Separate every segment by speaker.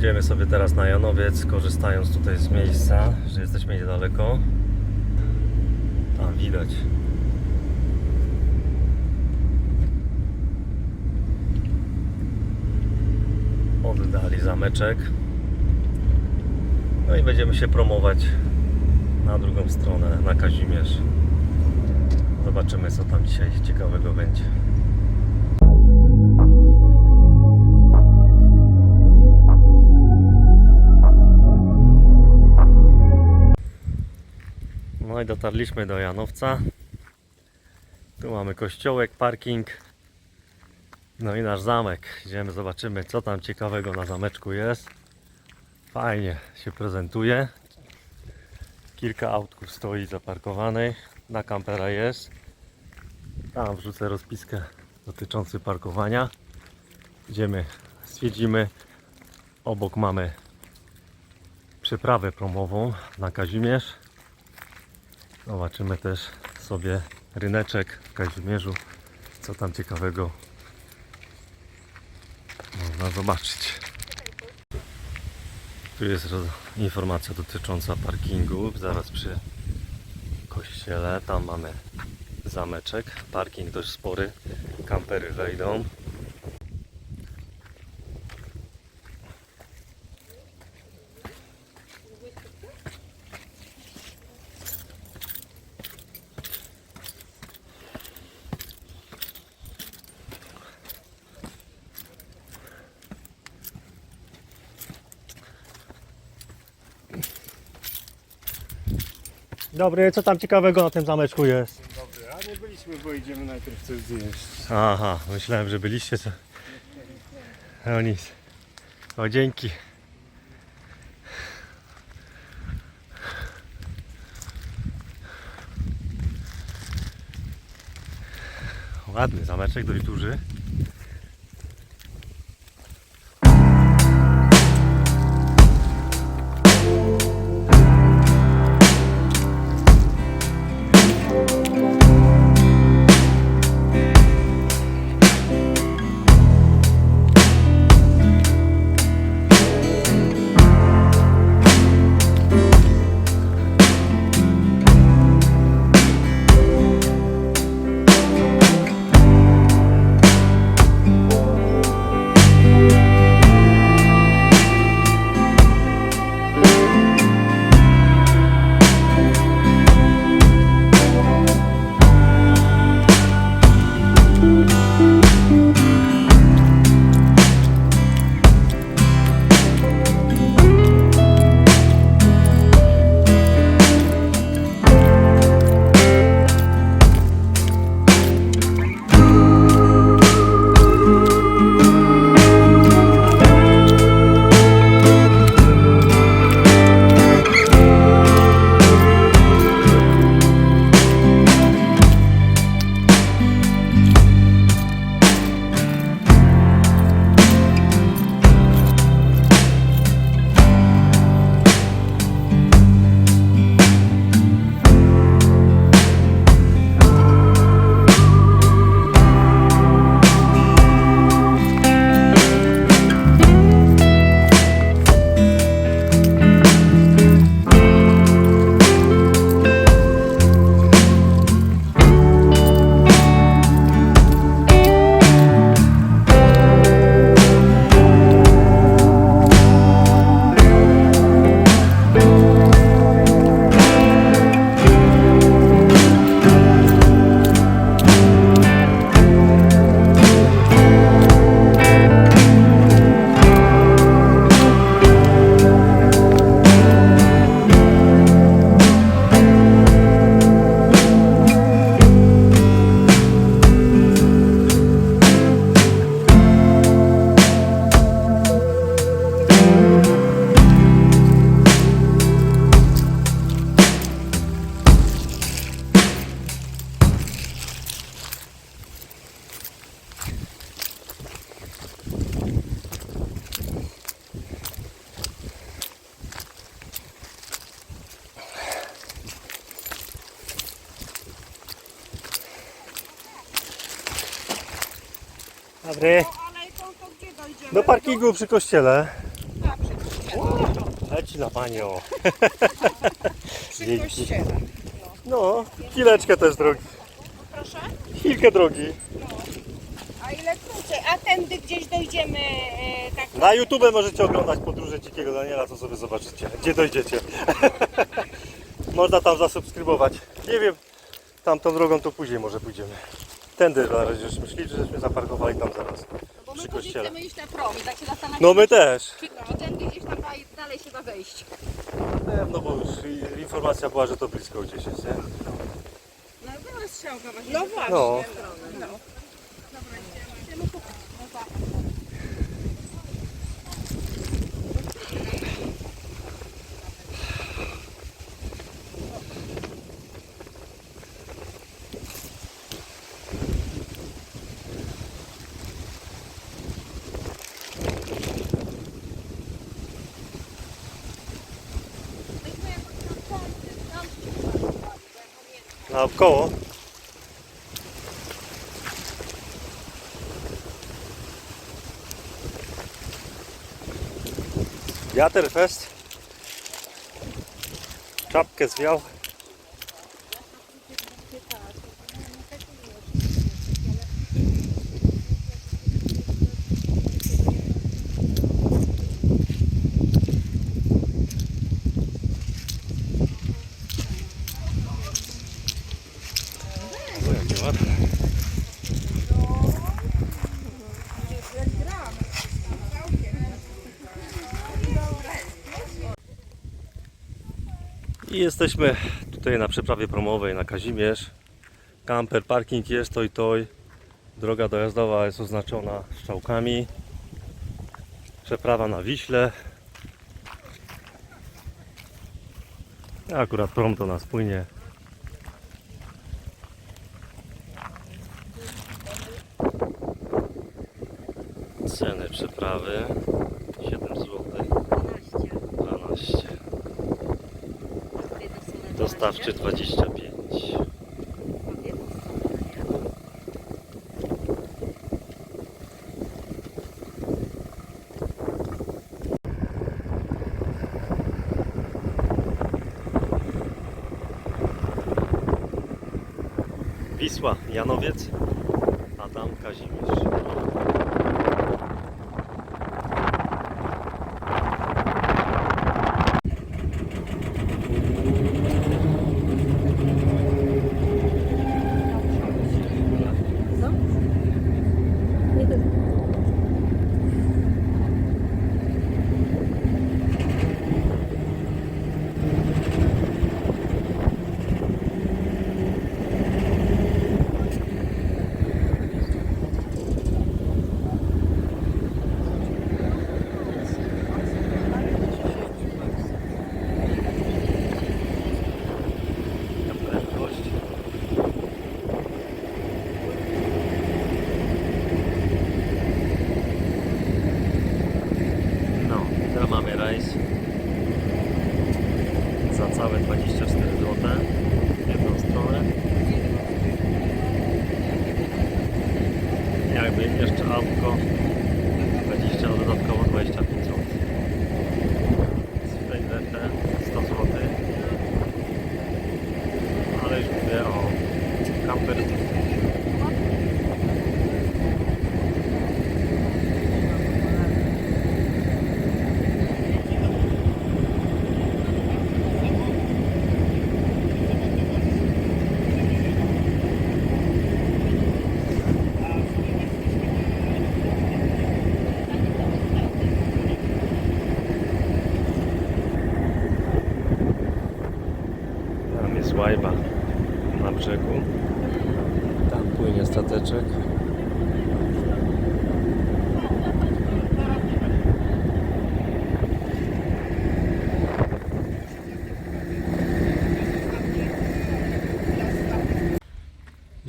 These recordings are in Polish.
Speaker 1: Jedziemy sobie teraz na Janowiec, korzystając tutaj z miejsca, że jesteśmy niedaleko. Tam widać. Oddali zameczek. No i będziemy się promować na drugą stronę, na Kazimierz. Zobaczymy co tam dzisiaj ciekawego będzie. I dotarliśmy do Janowca. Tu mamy kościołek, parking. No i nasz zamek. Idziemy, zobaczymy co tam ciekawego na zameczku jest. Fajnie się prezentuje. Kilka autków stoi zaparkowanych. Na kampera jest. Tam wrzucę rozpiskę dotyczącą parkowania. Idziemy, stwierdzimy. Obok mamy przeprawę promową na Kazimierz. Zobaczymy też sobie ryneczek w Kazimierzu. Co tam ciekawego można zobaczyć. Tu jest informacja dotycząca parkingu. Zaraz przy kościele. Tam mamy zameczek. Parking dość spory. Kampery wejdą. Dobry, co tam ciekawego na tym zameczku jest?
Speaker 2: Dobry, a nie byliśmy, bo idziemy najpierw coś zjeść.
Speaker 1: Aha, myślałem, że byliście. Co... O nic. O dzięki. Ładny zameczek, dość duży. Do parkingu przy kościele.
Speaker 3: No, przy
Speaker 1: Leci na panią.
Speaker 3: Przy kościele.
Speaker 1: No, chwileczkę też drogi.
Speaker 3: Proszę?
Speaker 1: Chwilkę drogi.
Speaker 3: A ile krócej? A tędy gdzieś dojdziemy e, tak.
Speaker 1: Na YouTube możecie oglądać podróże Dzikiego Daniela, to sobie zobaczycie, gdzie dojdziecie. Można tam zasubskrybować. Nie wiem, tamtą drogą to później może pójdziemy. Tędy na razie żeśmy szli, że żeśmy zaparkowali tam zaraz.
Speaker 4: Bo my
Speaker 1: Przy
Speaker 4: później
Speaker 1: kościele.
Speaker 4: chcemy iść na prom i tak się zastanawiamy,
Speaker 1: No my też.
Speaker 4: czy, czy tędy gdzieś tam dalej, dalej się da wejść.
Speaker 1: No bo już i- informacja była, że to blisko gdzieś jest, nie?
Speaker 4: No była strzałka właśnie.
Speaker 3: No właśnie.
Speaker 1: No.
Speaker 3: No.
Speaker 1: Naokoło. Wiaterfest. Czapkę zwiał. O, jakie ładne. I jesteśmy tutaj na przeprawie promowej na Kazimierz. Kamper, parking jest, toj, toj. Droga dojazdowa jest oznaczona strzałkami. Przeprawa na Wiśle. Akurat prom to nas płynie. Dostawczy 25 Wisła, Janowiec, a tam Kazimierz.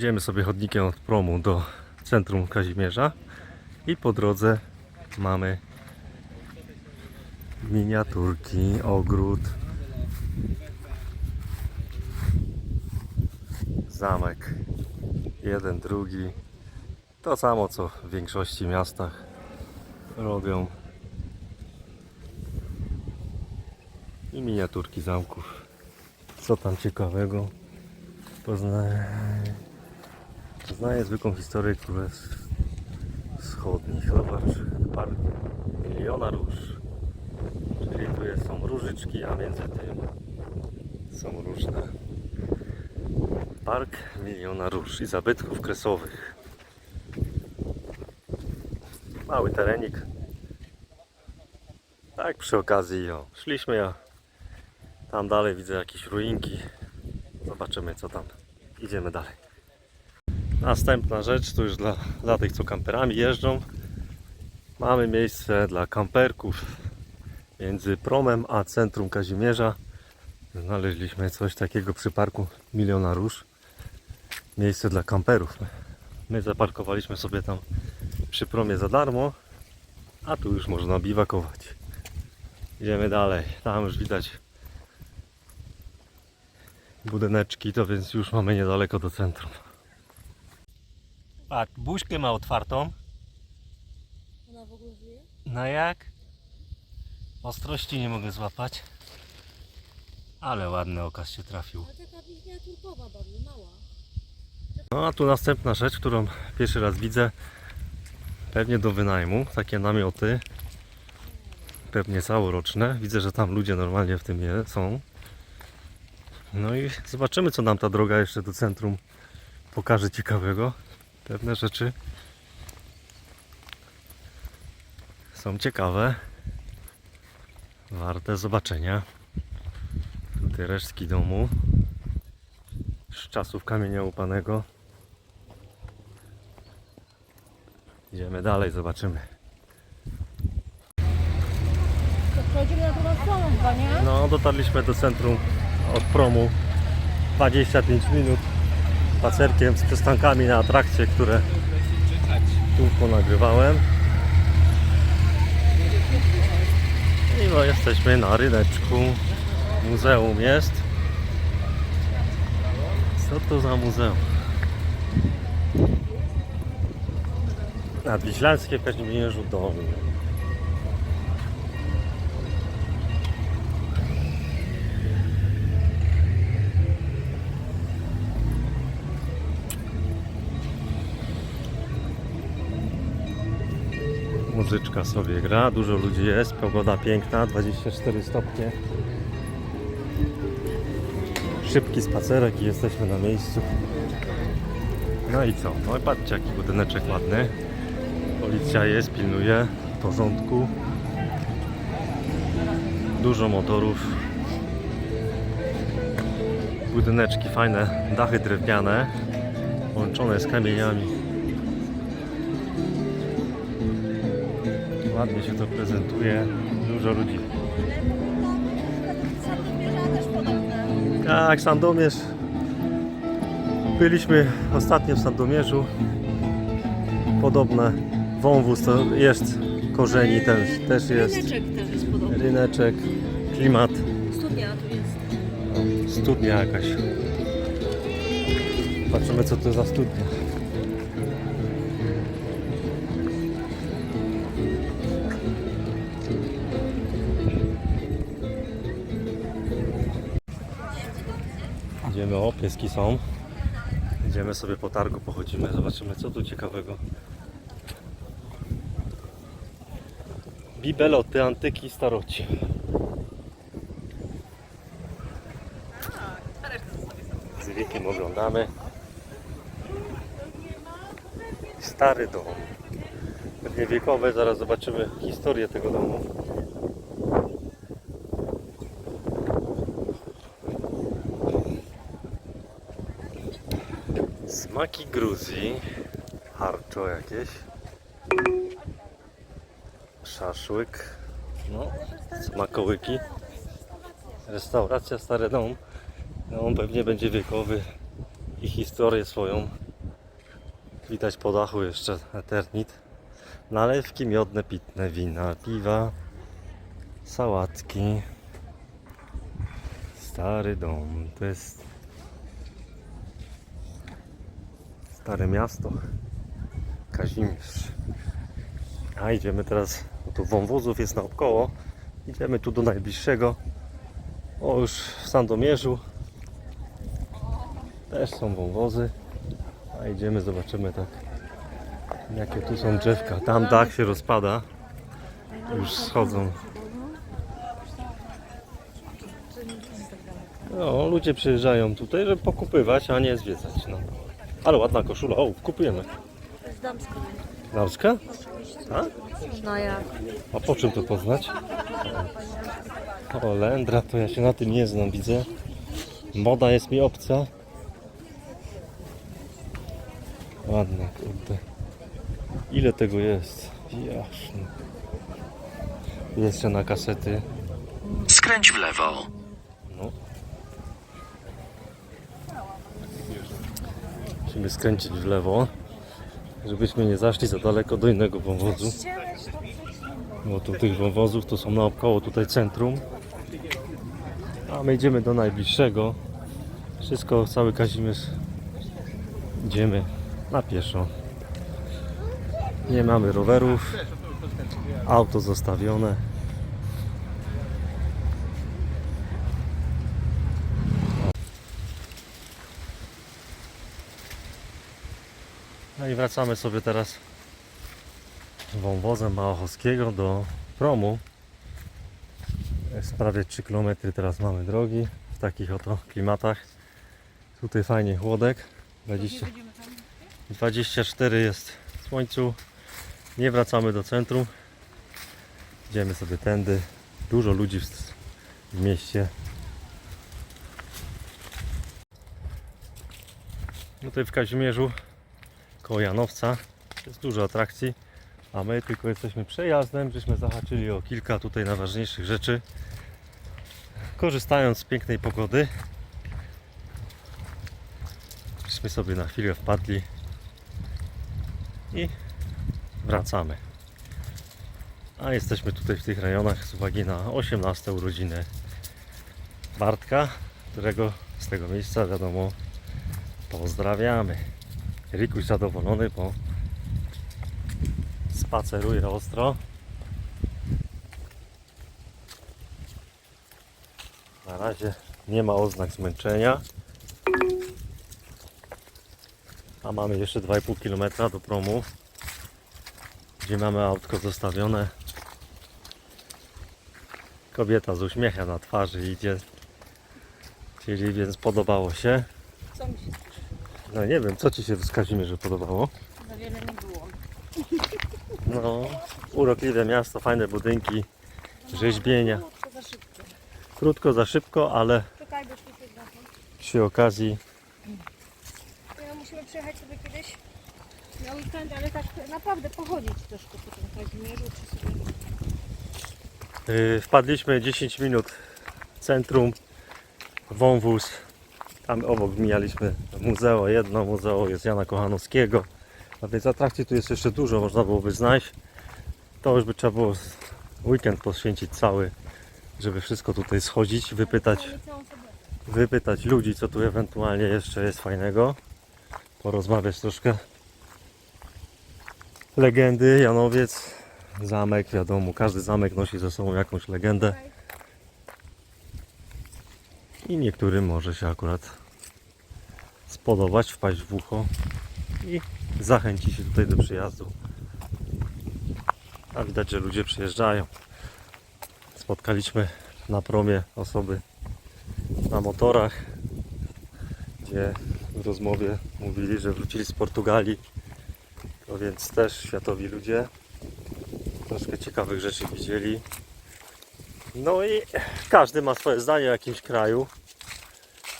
Speaker 1: Idziemy sobie chodnikiem od promu do centrum Kazimierza i po drodze mamy miniaturki, ogród, zamek. Jeden, drugi. To samo co w większości miastach robią. i miniaturki zamków. Co tam ciekawego? Poznaję, poznaję zwykłą historię Królestw Wschodnich. Zobacz, park miliona róż. Czyli tu są różyczki, a między tym są różne. Park miliona róż i zabytków kresowych. Mały terenik. Tak przy okazji, o, szliśmy, ja tam dalej widzę jakieś ruinki. Zobaczymy co tam. Idziemy dalej. Następna rzecz to już dla, dla tych co kamperami jeżdżą. Mamy miejsce dla kamperków między promem a centrum Kazimierza. Znaleźliśmy coś takiego przy parku Miliona Róż. Miejsce dla kamperów. My zaparkowaliśmy sobie tam przy promie za darmo, a tu już można biwakować. Idziemy dalej. Tam już widać budyneczki, to więc już mamy niedaleko do centrum. Patrz, buźkę ma otwartą.
Speaker 3: Ona w ogóle żyje?
Speaker 1: No jak? Ostrości nie mogę złapać. Ale ładny okaz się trafił.
Speaker 3: Ale taka miniaturkowa bardzo, mała.
Speaker 1: No a tu następna rzecz, którą pierwszy raz widzę. Pewnie do wynajmu. Takie namioty. Pewnie całoroczne. Widzę, że tam ludzie normalnie w tym je, są. No i zobaczymy, co nam ta droga jeszcze do centrum pokaże ciekawego. Pewne rzeczy są ciekawe. Warte zobaczenia. Tutaj resztki domu z czasów kamienia upanego. Idziemy dalej, zobaczymy.
Speaker 3: To wchodzimy na drugą stronę chyba, nie?
Speaker 1: No, dotarliśmy do centrum od promu 25 minut spacerkiem z przystankami na atrakcje, które tu ponagrywałem. I no, jesteśmy na ryneczku. Muzeum jest. Co to za muzeum? Nadwiślańskie Kazimierzu Dolnym. Muzyczka sobie gra, dużo ludzi jest, pogoda piękna, 24 stopnie. Szybki spacerek i jesteśmy na miejscu. No i co? No i patrzcie jaki budyneczek ładny. Policja jest, pilnuje porządku. Dużo motorów. Budyneczki fajne, dachy drewniane, łączone z kamieniami. Ładnie się to prezentuje. Dużo ludzi.
Speaker 3: Sandomierza też podobne.
Speaker 1: Tak, Sandomierz. Byliśmy ostatnio w Sandomierzu. Podobne. Wąwóz to jest korzeni też, też jest.
Speaker 3: Ryneczek też jest podobny.
Speaker 1: Ryneczek, klimat,
Speaker 3: Studnia tu jest.
Speaker 1: studnia jakaś. Patrzymy co to za studnia. Idziemy, o pieski są. Idziemy sobie po targu, pochodzimy, zobaczymy co tu ciekawego. Bibeloty, antyki, staroci. Z wiekiem oglądamy. Stary dom. Pewnie wiekowe, zaraz zobaczymy historię tego domu. Smaki Gruzji. Harczo jakieś. Szaszłyk. No, smakołyki. Restauracja Stary Dom. No, on pewnie będzie wiekowy i historię swoją. Widać po dachu jeszcze Eternit. Nalewki miodne, pitne, wina, piwa, sałatki. Stary dom. To jest stare miasto. Kazimierz. A idziemy teraz, bo tu wąwozów jest naokoło. Idziemy tu do najbliższego O, już w Sandomierzu też są wąwozy. A idziemy, zobaczymy tak, jakie tu są drzewka. Tam dach się rozpada. Już schodzą. No, ludzie przyjeżdżają tutaj, żeby pokupywać, a nie zwiedzać. No. Ale ładna koszula. O, kupujemy.
Speaker 5: Z damską.
Speaker 1: Damska? A?
Speaker 5: No jak?
Speaker 1: A po czym to poznać? O, Lendra, to ja się na tym nie znam, widzę. Moda jest mi obca. Ładne, kurde. Ile tego jest? Jasne. Jeszcze na kasety.
Speaker 6: Skręć w lewo.
Speaker 1: No. Musimy skręcić w lewo, żebyśmy nie zaszli za daleko do innego wąwozu. Bo tu tych wąwozów to są naokoło tutaj centrum. A my idziemy do najbliższego. Wszystko, cały Kazimierz idziemy na pieszo. Nie mamy rowerów. Auto zostawione. Wracamy sobie teraz wąwozem Małochowskiego do promu. Jest prawie 3 km teraz mamy drogi w takich oto klimatach. Tutaj fajnie chłodek. 20, 24 jest w słońcu. Nie wracamy do centrum. Idziemy sobie tędy. Dużo ludzi w, w mieście. Tutaj w Kazimierzu koło Janowca jest dużo atrakcji, a my tylko jesteśmy przejazdem, żeśmy zahaczyli o kilka tutaj najważniejszych rzeczy. Korzystając z pięknej pogody, żeśmy sobie na chwilę wpadli i wracamy. A jesteśmy tutaj w tych rejonach z uwagi na 18 urodziny Bartka, którego z tego miejsca wiadomo pozdrawiamy. Rikuś zadowolony, bo spaceruje ostro. Na razie nie ma oznak zmęczenia. A mamy jeszcze 2,5 km do promu, gdzie mamy autko zostawione. Kobieta z uśmiechem na twarzy idzie, czyli więc podobało się.
Speaker 5: Się
Speaker 1: No nie wiem, co Ci się w Kazimierzu podobało?
Speaker 5: za wiele nie było.
Speaker 1: No, urokliwe miasto, fajne budynki, rzeźbienia.
Speaker 5: To za szybko.
Speaker 1: Krótko, za szybko, ale
Speaker 5: Czekaj, bo świetnie znamy.
Speaker 1: przy okazji
Speaker 5: Ja musimy przyjechać sobie kiedyś na weekend, ale tak naprawdę pochodzić troszkę po tym Kazimierzu, czy sobie...
Speaker 1: yy, wpadliśmy 10 minut w centrum, wąwóz. Tam obok mijaliśmy muzeum, jedno muzeum jest Jana Kochanowskiego. A więc atrakcji tu jest jeszcze dużo, można byłoby znaleźć. To już by trzeba było weekend poświęcić cały, żeby wszystko tutaj schodzić, wypytać wypytać ludzi, co tu ewentualnie jeszcze jest fajnego. Porozmawiać troszkę. Legendy, Janowiec, zamek, wiadomo, każdy zamek nosi ze sobą jakąś legendę. I niektórym może się akurat spodobać, wpaść w ucho i zachęci się tutaj do przyjazdu. A widać, że ludzie przyjeżdżają. Spotkaliśmy na promie osoby na motorach, gdzie w rozmowie mówili, że wrócili z Portugalii. To więc też światowi ludzie troszkę ciekawych rzeczy widzieli. No i każdy ma swoje zdanie o jakimś kraju,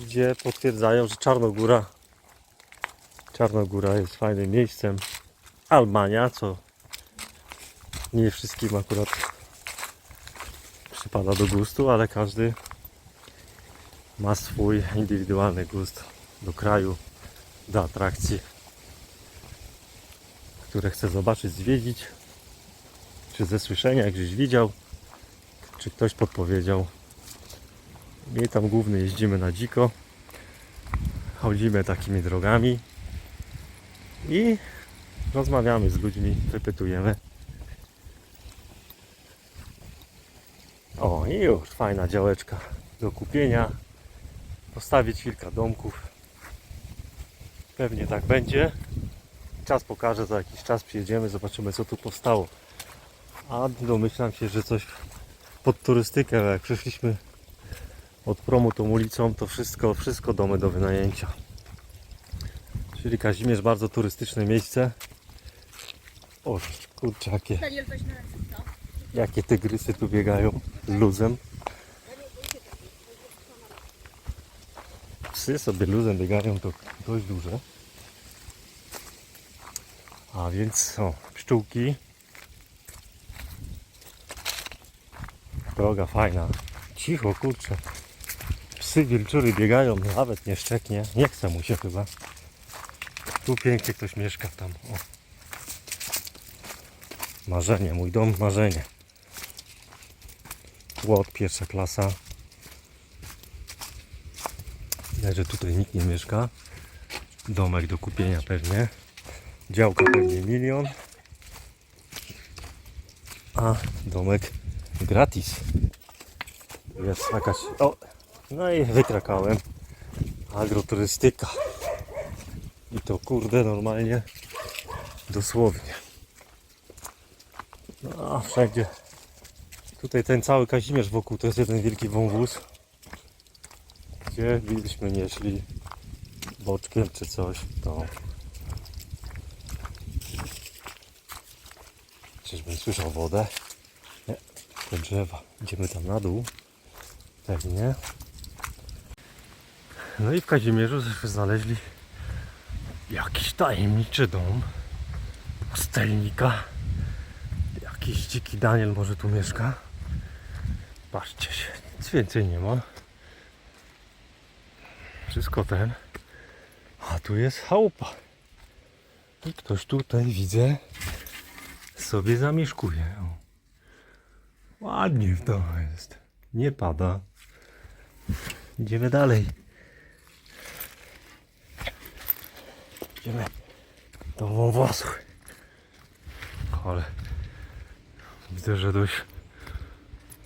Speaker 1: gdzie potwierdzają, że Czarnogóra Czarnogóra jest fajnym miejscem. Albania, co nie wszystkim akurat przypada do gustu, ale każdy ma swój indywidualny gust do kraju, do atrakcji, które chce zobaczyć, zwiedzić, czy ze słyszenia gdzieś widział, czy ktoś podpowiedział. My tam głównie jeździmy na dziko, chodzimy takimi drogami i rozmawiamy z ludźmi, wypytujemy. O, i już fajna działeczka. do kupienia. Postawić kilka domków. Pewnie tak będzie. Czas pokaże, za jakiś czas przyjedziemy, zobaczymy co tu powstało. A domyślam się, że coś pod turystykę, jak przeszliśmy od promu tą ulicą, to wszystko, wszystko domy do wynajęcia. Czyli Kazimierz bardzo turystyczne miejsce. O
Speaker 5: co?
Speaker 1: jakie tygrysy tu biegają luzem. Psy sobie luzem biegają, to dość duże. A więc o, pszczółki. Droga fajna. Cicho, kurczę. Psy wilczury biegają, nawet nie szczeknie. Nie chce mu się chyba. Tu pięknie ktoś mieszka tam. O. Marzenie, mój dom marzenie. Płot, pierwsza klasa. Widać, że tutaj nikt nie mieszka. Domek do kupienia pewnie. Działka pewnie milion. A domek gratis. Jest jakaś. O! No i wykrakałem. Agroturystyka. I to kurde normalnie. Dosłownie. No, wszędzie. Tutaj ten cały Kazimierz wokół to jest jeden wielki wąwóz. Gdzie gdybyśmy nie szli boczkiem czy coś, to Czyżbym słyszał wodę? Nie, to drzewa. Idziemy tam na dół. Pewnie. No i w Kazimierzu znaleźli jakiś tajemniczy dom pustelnika. Jakiś dziki Daniel może tu mieszka. Patrzcie się, nic więcej nie ma. Wszystko ten. A tu jest chałupa. I ktoś tutaj widzę sobie zamieszkuje. Ładnie to jest. Nie pada. Idziemy dalej. Idziemy do wąwosów. Ale widzę, że dość,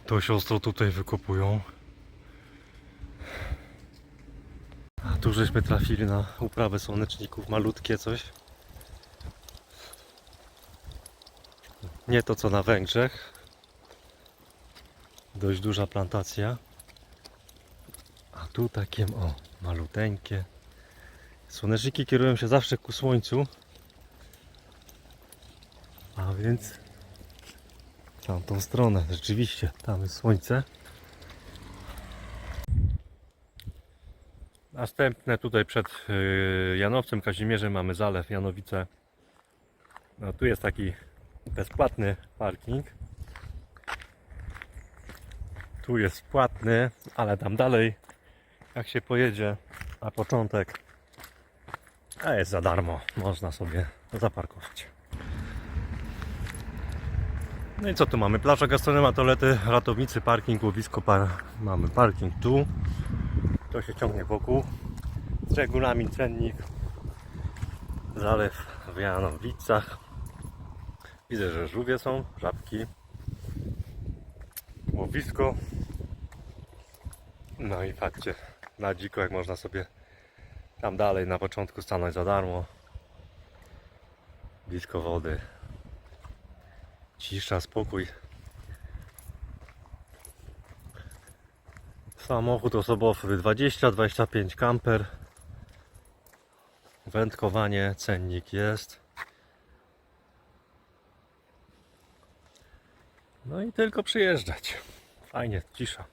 Speaker 1: dość ostro tutaj wykopują. A tu żeśmy trafili na uprawę słoneczników, malutkie coś. Nie to co na Węgrzech. Dość duża plantacja. A tu takie o, maluteńkie. Słoneczniki kierują się zawsze ku słońcu. A więc tamtą stronę, rzeczywiście, tam jest słońce. Następne tutaj przed y, Janowcem Kazimierzem mamy zalew Janowice. No, tu jest taki bezpłatny parking. Tu jest płatny, ale tam dalej, jak się pojedzie na początek, a jest za darmo, można sobie zaparkować. No i co tu mamy? Plaża, gastronomia, toalety, ratownicy, parking, łowisko, par... mamy parking tu. To się ciągnie wokół. Regulamin, cennik. Zalew w Janowicach. Widzę, że żółwie są, żabki. Łowisko. No i patrzcie, na dziko jak można sobie tam dalej na początku stanąć za darmo. Blisko wody. Cisza, spokój. Samochód osobowy 20-25 kamper. Wędkowanie, cennik jest. No i tylko przyjeżdżać. Fajnie, cisza.